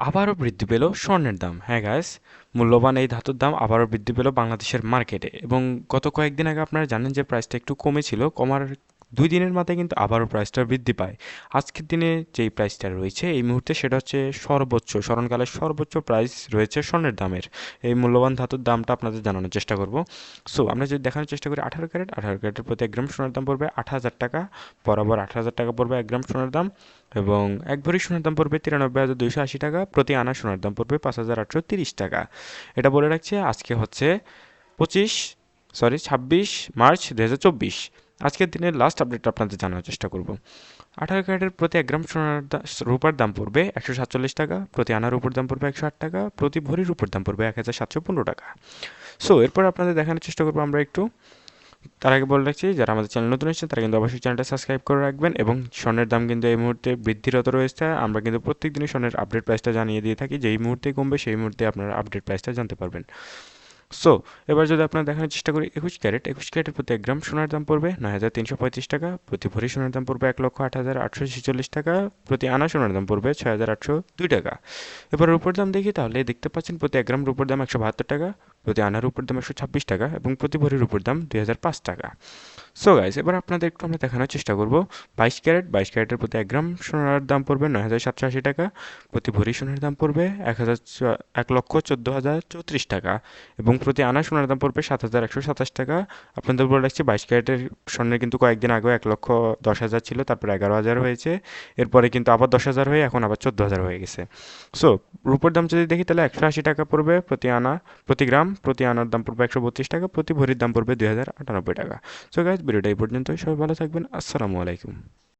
আবারও বৃদ্ধি পেল স্বর্ণের দাম। হ্যাঁ গাইস মূল্যবান এই ধাতুর দাম আবারও বৃদ্ধি পেল বাংলাদেশের মার্কেটে এবং গত কয়েকদিন আগে আপনারা জানেন যে প্রাইসটা একটু কমেছিল, কমার দুই দিনের মাথায় কিন্তু আবারও প্রাইসটা বৃদ্ধি পায়। আজকের দিনে যেই প্রাইসটা রয়েছে, এই মুহূর্তে সেটা হচ্ছে সর্বোচ্চ স্মরণকালের সর্বোচ্চ প্রাইস রয়েছে স্বর্ণের দামের। এই মূল্যবান ধাতুর দামটা আপনাদের জানানোর চেষ্টা করব। সো আমরা যদি দেখানোর চেষ্টা করি, আঠারো ক্যারেট, আঠারো ক্যারেটের প্রতি এক গ্রাম সোনার দাম পড়বে আট হাজার টাকা। বরাবর আট হাজার টাকা পড়বে এক গ্রাম সোনার দাম এবং এক ভরি সোনার দাম পড়বে তিরানব্বই হাজার দুইশো আশি টাকা। প্রতি আনা সোনার দাম পড়বে পাঁচ হাজার আটশো তিরিশ টাকা। এটা বলে রাখছে, আজকে হচ্ছে পঁচিশ সরি ছাব্বিশ মার্চ দু হাজার চব্বিশ। আজকের দিনের লাস্ট আপডেটটা আপনাদের জানার চেষ্টা করব। আঠারো ক্যারেটের প্রতি এক গ্রাম সোনার রূপার দাম পড়বে একশো সাতচল্লিশ টাকা, প্রতি আনার উপর দাম পড়বে একশো আট টাকা, প্রতি ভরির উপর দাম পড়বে এক হাজার সাতশো পনেরো টাকা। সো এরপর আপনাদের দেখানোর চেষ্টা করব আমরা একটু। তার আগে বলে রাখছি, যারা আমাদের চ্যানেল নতুন এসেছেন, তারা কিন্তু অবশ্যই চ্যানেলটা সাবস্ক্রাইব করে রাখবেন এবং স্বর্ণের দাম কিন্তু এই মুহূর্তে বৃদ্ধিরত রয়েছে। আমরা কিন্তু প্রত্যেক দিনই স্বর্ণের আপডেট প্রাইসটা জানিয়ে দিয়ে থাকি। যেই মুহূর্তে কমবে, সেই মুহূর্তে আপনারা আপডেট প্রাইসটা জানতে পারবেন। সো এবার যদি আপনারা দেখানোর চেষ্টা করি, একুশ ক্যারেট। একুশ ক্যারেটের প্রতি এক গ্রাম সোনার দাম পড়বে নয় হাজার তিনশো পঁয়ত্রিশ টাকা। প্রতি ভরি সোনার দাম পড়বে এক লক্ষ আট হাজার আটশো ছেচল্লিশ টাকা। প্রতি আনা সোনার দাম পড়বে ছয় হাজার আটশো দুই টাকা। এবার রূপোর দাম দেখি, তাহলে দেখতে পাচ্ছেন প্রতি এক গ্রাম রূপোর দাম একশো বাহাত্তর টাকা, প্রতি আনার উপর দাম একশো ছাব্বিশ টাকা এবং প্রতি ভরির উপর দাম দুই হাজার পাঁচ টাকা। সো গাইস এবার আপনাদের একটু আমরা দেখানোর চেষ্টা করব। বাইশ ক্যারেট। বাইশ ক্যারেটের প্রতি এক গ্রাম সোনার দাম পড়বে নয় হাজার সাতশো আশি টাকা। প্রতি ভরি সোনার দাম পড়বে এক হাজার এক লক্ষ চোদ্দ হাজার চৌত্রিশ টাকা এবং প্রতি আনা সোনার দাম পড়বে সাত হাজার একশো সাতাশ টাকা। আপনাদের বলে রাখছি বাইশ ক্যারেটের স্বর্ণের কিন্তু কয়েকদিন আগেও এক লক্ষ দশ হাজার ছিল, তারপর এগারো হাজার হয়েছে। এরপরে কিন্তু আবার দশ হাজার হয়ে, এখন আবার চোদ্দ হাজার হয়ে গেছে। সো রূপোর দাম যদি দেখি, তাহলে একশো আশি টাকা পড়বে প্রতি আনা, প্রতি গ্রাম, প্রতি আনার দাম পড়বে একশো বত্রিশ টাকা, প্রতি ভরির দাম পড়বে দুই হাজার আটানব্বই টাকা। সো গাইজ ভিডিওটা এই পর্যন্তই। সবাই ভালো থাকবেন। আসসালামু আলাইকুম।